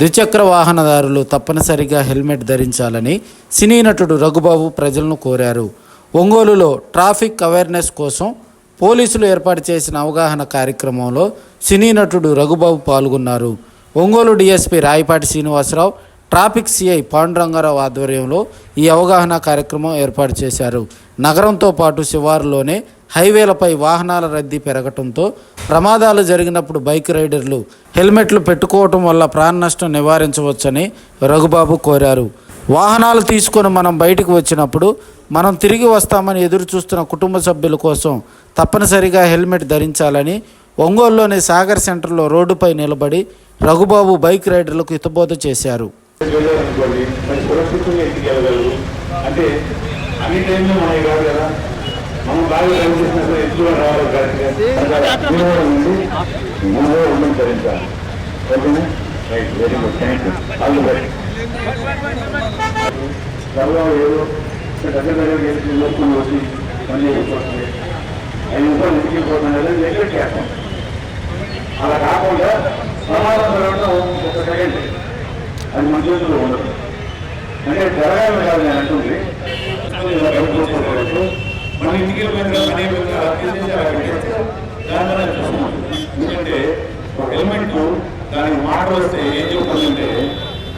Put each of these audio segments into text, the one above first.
ద్విచక్ర వాహనదారులు తప్పనిసరిగా హెల్మెట్ ధరించాలని సినీ నటుడు రఘుబాబు ప్రజలను కోరారు. ఒంగోలులో ట్రాఫిక్ అవేర్నెస్ కోసం పోలీసులు ఏర్పాటు చేసిన అవగాహన కార్యక్రమంలో సినీ నటుడు రఘుబాబు పాల్గొన్నారు. Ongole DSP Rayapati Srinivasarao traffic CI Pandurangarao ఆధ్వర్యంలో ఈ అవగాహన కార్యక్రమం ఏర్పాటు చేశారు. నగరంతో పాటు శివారులోనే హైవేలపై వాహనాల రద్దీ పెరగటంతో ప్రమాదాలు జరిగినప్పుడు బైక్ రైడర్లు హెల్మెట్లు పెట్టుకోవటం వల్ల ప్రాణ నష్టం నివారించవచ్చని రఘుబాబు కోరారు. వాహనాలు తీసుకొని మనం బయటకు వచ్చినప్పుడు మనం తిరిగి వస్తామని ఎదురు చూస్తున్న కుటుంబ సభ్యుల కోసం తప్పనిసరిగా హెల్మెట్ ధరించాలని ఒంగోలులోని సాగర్ సెంటర్లో రోడ్డుపై నిలబడి రఘుబాబు బైక్ రైడర్లకు హితబోధ చేశారు. అంటే అన్ని టైంలో మనకి కాదు కదా? బాగా డ్రైవ్ ఎత్తుగా రావాలి కరెక్ట్గా మీరు కూడా ధరించాలి ఓకేనా right very good thank you all the best త్వరగా ఏదో దగ్గర దగ్గర చేసి లోపల వచ్చి పని చేయకపోతుంది ఐదు రూపాయలు ఇంటికి పోతున్నారు చేస్తాం అలా కాకుండా సమాధానం జరగడం ఒక సెకండ్ అది మన చేతుల్లో ఉండదు. అంటే జరగాలని కాదు నేను అంటుంది. మన ఇంటికి అనే విధంగా దాని మనం చూస్తున్నాం. ఎందుకంటే ఒక హెల్మెట్ దానికి మాట వస్తే ఏం చెప్తుందంటే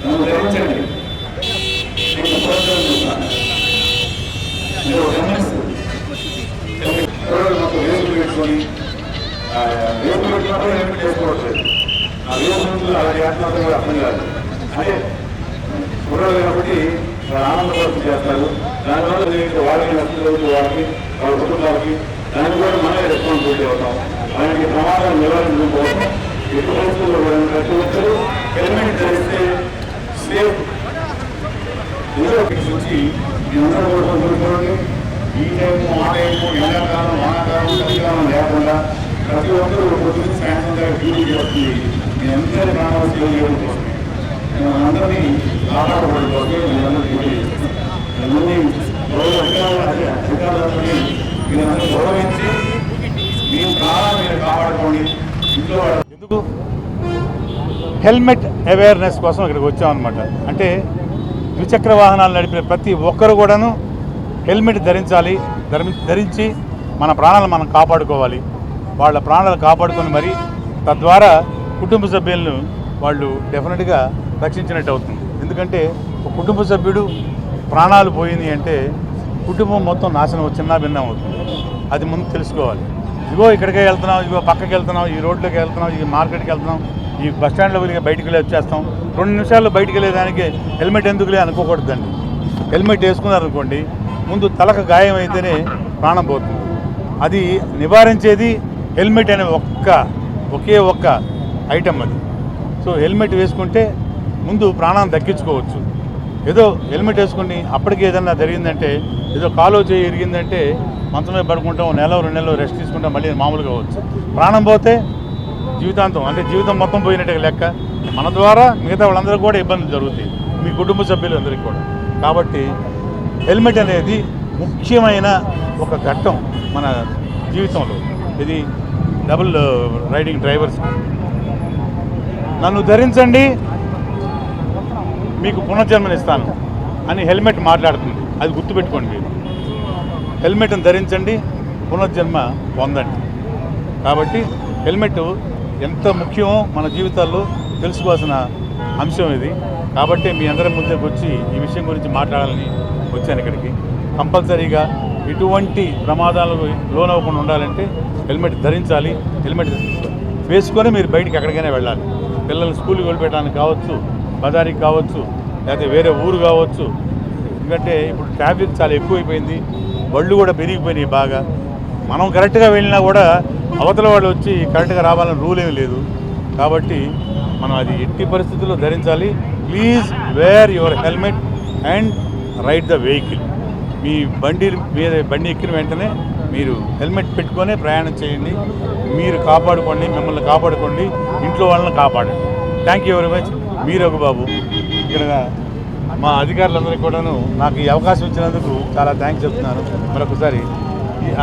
నన్ను గ్రహించండి మీరు గమనిస్తుంది వేసులు పెట్టుకొని వేసులు పెట్టినప్పుడు ఆ వేసులు అలా చేస్తున్నప్పుడు అర్థం కాదు. అంటే కుర్రలు కాబట్టి ఆనందపరచం చేస్తారు. దానివల్ల మీకు వాళ్ళకి నష్టం జరుగుతుంది వాళ్ళకి వాళ్ళ కుటుంబాలకి దానికి కూడా మనమే రెస్పాన్సిబిలిటీ అవుతాం. అలాంటి ప్రమాదం నివారించడం కోసం ఎటు పరిస్థితుల్లో ప్రతి ఒక్కరూ హెల్మెట్ ధరిస్తే సేఫ్ ఇందులోకి వచ్చి మీరందరూ కూడా కోరుకోండి ఈ టైము ఆ టైము ఎండాకాలం వానాకాలం చలికాలం లేకుండా ప్రతి ఒక్కరూ పొద్దున్న సాయంత్రం దాకా డ్యూటీ చేస్తుంది. మీ అందరి ప్రాణాలు సేవ చేయడం కోసమే అందరినీ కాపాడబడి కోసమే మీరందరూ డ్యూటీ చేస్తున్నారు మిమ్మల్ని గౌరవ అధికారులు అధికారులని మీరందరూ గౌరవించి మీ ప్రాణాలు మీరు కాపాడుకోండి ఇంట్లో వాళ్ళ ఎందుకు? హెల్మెట్ అవేర్నెస్ కోసం ఇక్కడికి వచ్చామన్నమాట. అంటే ద్విచక్ర వాహనాలు నడిపే ప్రతి ఒక్కరు కూడాను హెల్మెట్ ధరించాలి ధరించి మన ప్రాణాలు మనం కాపాడుకోవాలి. వాళ్ళ ప్రాణాలు కాపాడుకొని మరి తద్వారా కుటుంబ సభ్యులను వాళ్ళు డెఫినెట్గా రక్షించినట్టు అవుతుంది. ఎందుకంటే ఒక కుటుంబ సభ్యుడు ప్రాణాలు పోయింది అంటే కుటుంబం మొత్తం నాశనం చిన్న భిన్నం అవుతుంది. అది ముందు తెలుసుకోవాలి. ఇగో ఇక్కడికే వెళ్తున్నాం ఇగో పక్కకి వెళ్తున్నాం ఈ రోడ్లోకి వెళ్తున్నాం ఈ మార్కెట్కి వెళ్తున్నాం ఈ బస్ స్టాండ్లో వెళ్ళి బయటికి వెళ్ళి వచ్చేస్తాం. రెండు నిమిషాల్లో బయటికి వెళ్ళేదానికి హెల్మెట్ ఎందుకులే అనుకోకూడదండి. హెల్మెట్ వేసుకున్నారనుకోండి ముందు తలకు గాయం అయితేనే ప్రాణం పోతుంది. అది నివారించేది హెల్మెట్ అనే ఒక్క ఒకే ఒక్క ఐటమ్ అది. సో హెల్మెట్ వేసుకుంటే ముందు ప్రాణాన్ని దక్కించుకోవచ్చు. ఏదో హెల్మెట్ వేసుకుని అప్పటికి ఏదన్నా జరిగిందంటే ఏదో కాలో చేయి ఇరిగిందంటే మంచమే పడుకుంటాం నెల రెండు నెలలు రెస్ట్ తీసుకుంటాం మళ్ళీ మామూలుగా అవ్వచ్చు. ప్రాణం పోతే జీవితాంతం అంటే జీవితం మొత్తం పోయినట్టుగా లెక్క. మన ద్వారా మిగతా వాళ్ళందరికీ కూడా ఇబ్బందులు జరుగుతాయి. మీ కుటుంబ సభ్యులందరికీ కూడా. కాబట్టి హెల్మెట్ అనేది ముఖ్యమైన ఒక ఘట్టం మన జీవితంలో. ఇది డబుల్ రైడింగ్ డ్రైవర్స్. నన్ను ధరించండి మీకు పునర్జన్మనిస్తాను అని హెల్మెట్ మాట్లాడుతుంది. అది గుర్తుపెట్టుకోండి మీరు. హెల్మెట్ని ధరించండి పునర్జన్మ పొందండి. కాబట్టి హెల్మెట్ ఎంత ముఖ్యమో మన జీవితాల్లో తెలుసుకోవాల్సిన అంశం ఇది. కాబట్టి మీ అందరి ముందుకు వచ్చి ఈ విషయం గురించి మాట్లాడాలని వచ్చాను ఇక్కడికి. కంపల్సరీగా ఎటువంటి ప్రమాదాలకు లోనవ్వకుండా ఉండాలంటే హెల్మెట్ ధరించాలి హెల్మెట్ వేసుకొని మీరు బయటికి ఎక్కడికైనా వెళ్ళాలి. పిల్లల్ని స్కూల్కి వెళ్ళిపెట్టడానికి కావచ్చు బజారీకి కావచ్చు లేకపోతే వేరే ఊరు కావచ్చు ఎందుకంటే ఇప్పుడు ట్రాఫిక్ చాలా ఎక్కువైపోయింది బళ్ళు కూడా పెరిగిపోయినాయి బాగా. మనం కరెక్ట్గా వెళ్ళినా కూడా అవతల వాళ్ళు వచ్చి కరెక్ట్గా రావాలని రూల్ ఏమి లేదు. కాబట్టి మనం అది ఎట్టి పరిస్థితుల్లో ధరించాలి. Please wear your helmet and ride the vehicle మీ బండి మీద బండి ఎక్కిన వెంటనే మీరు హెల్మెట్ పెట్టుకొని ప్రయాణం చేయండి. మీరు కాపాడుకోండి మిమ్మల్ని కాపాడుకోండి ఇంట్లో వాళ్ళని కాపాడండి. థ్యాంక్ యూ వెరీ మచ్ మీరు ఒక బాబు. ఇక్కడ మా అధికారులందరికీ కూడాను నాకు ఈ అవకాశం ఇచ్చినందుకు చాలా థ్యాంక్స్ చెప్తున్నాను. మరొకసారి ఈ-